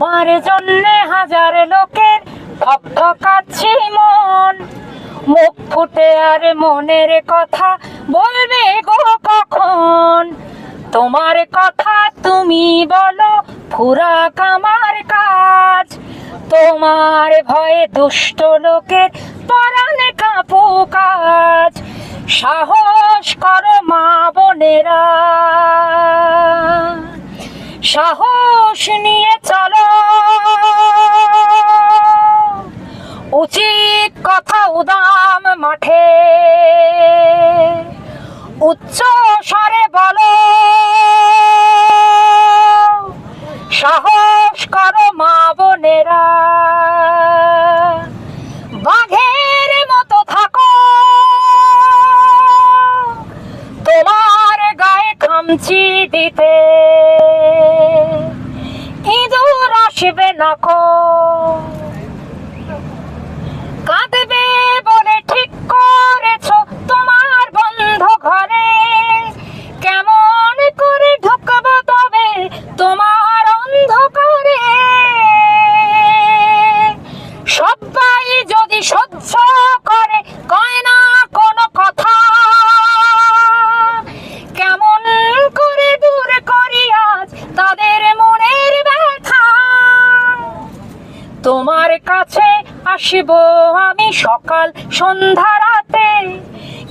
তোমার জন্যে হাজার লোকের ঠকাচ্ছি মন। মুখ ফুটে আর মনের কথা বলবে গো কখন? তোমার কথা তুমি বলো ফুরা কামার কাজ। তোমার ভয়ে দুষ্ট লোকের পরাণে কাপু কাজ সাহস করো মা বোনেরা। সাহস নিয়ে উচ্চ স্বরে বলো। সাহস করো মা বোনেরা। বাঘের মতো থাকো। তোমার গায়ে খামচি দিতে। ইঁদুর আসবে না কো। আসিব আমি সকাল সন্ধ্যা রাতে।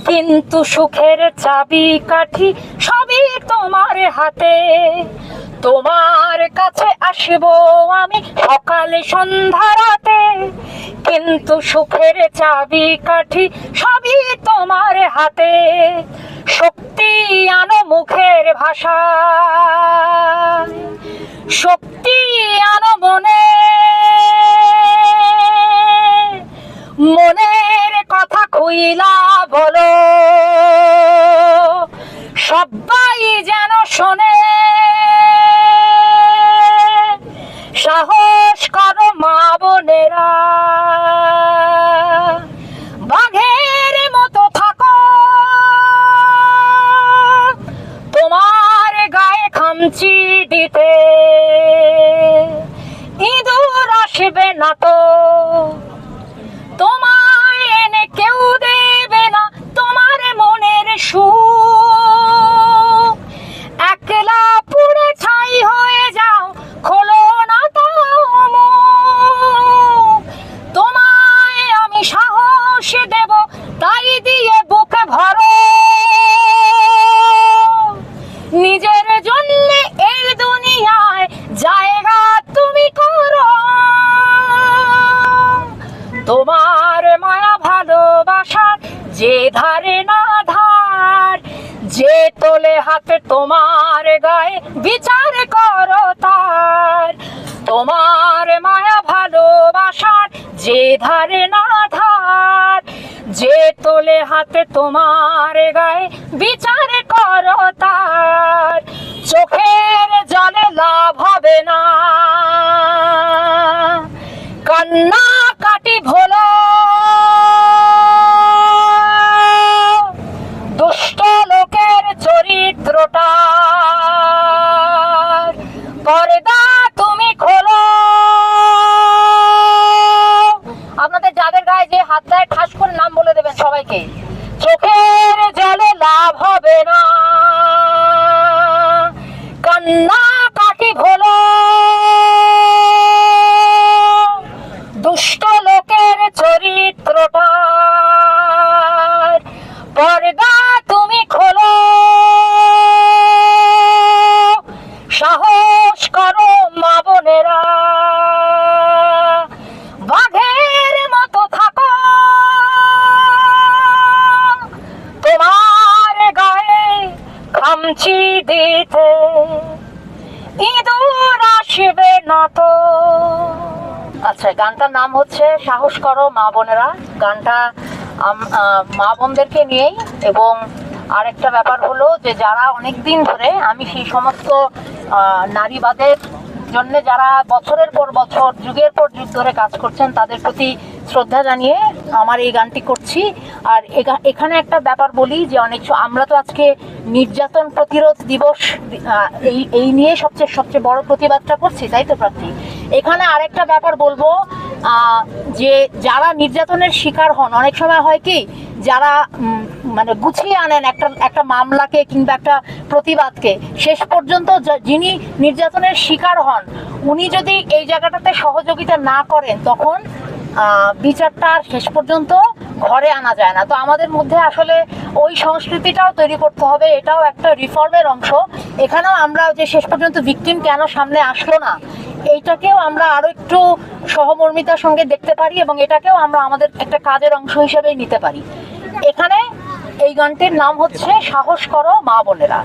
কিন্তু সুখের চাবি কাঠি সবই তোমার হাতে। তোমার কাছে আসিব আমি সকাল সন্ধ্যা রাতে। কিন্তু সুখের চাবি কাঠি সবই তোমার হাতে। শক্তি আনো মুখের ভাষা। সবাই যেন শোনে। সাহস করো মা বোনেরা। বাঘের মতো থাকো। তোমার গায়ে খামচি দিতে। ইঁদুর আসবে না তো। দিয়ে বুকে ভরো। নিজের জন্য এই দুনিয়ায় জায়গা তুমি করো। তোমার মায়া ভালোবাসার যে ধারে না ধার, যে তোলে হাতে তোমার গায়ে বিচার করো তার। তোমার মায়া ভালোবাসার যে ধারে না ধার যে তোলে হাতে তোমার গায়ে বিচার করো তার, চোখের জলে লাভ হবে না। কান্না কাটি ভোলো। দুষ্ট লোকের চরিত্রটা। পর্দা তুমি ইঁদুর আসবে না তো। আচ্ছা গানটার নাম হচ্ছে সাহস করো মা বোনেরা গানটা মা বোনদেরকে নিয়েই এবং আরেকটা ব্যাপার হলো যে যারা অনেক দিন ধরে আমি সেই সমস্ত নারীবাদের জন্য যারা বছরের পর বছর, যুগের পর যুগ ধরে কাজ করছেন, তাদের প্রতি শ্রদ্ধা জানিয়ে আমার এই গানটি করছি। আর এখানে একটা ব্যাপার বলি যে, অনেক আমরা তো আজকে নির্যাতন প্রতিরোধ দিবস এই এই নিয়ে সবচেয়ে সবচেয়ে বড় প্রতিবাদটা করছি, তাই তো প্রার্থী এখানে আরেকটা ব্যাপার বলব যে যারা নির্যাতনের শিকার হন, অনেক সময় হয় কি, যারা মানে গুছিয়ে আনেন একটা একটা মামলাকে কিংবা একটা প্রতিবাদকে, শেষ পর্যন্ত যিনি নির্যাতনের শিকার হন, উনি যদি এই জায়গাটাতে সহযোগিতা না করেন, তখন বিচারটা আর শেষ পর্যন্ত ঘরে আনা যায় না। তো আমাদের মধ্যে আসলে ওই সংস্কৃতিটাও তৈরি করতে হবে, এটাও একটা রিফর্মের অংশ। এখানেও আমরা যে শেষ পর্যন্ত ভিকটিম কেন সামনে আসলো না, এইটাকেও আমরা আরও একটু সহমর্মিতার সঙ্গে দেখতে পারি এবং এটাকেও আমরা আমাদের একটা কাজের অংশ হিসেবেই নিতে পারি। এখানে এই গানটির নাম হচ্ছে সাহস করো মা বোনেরা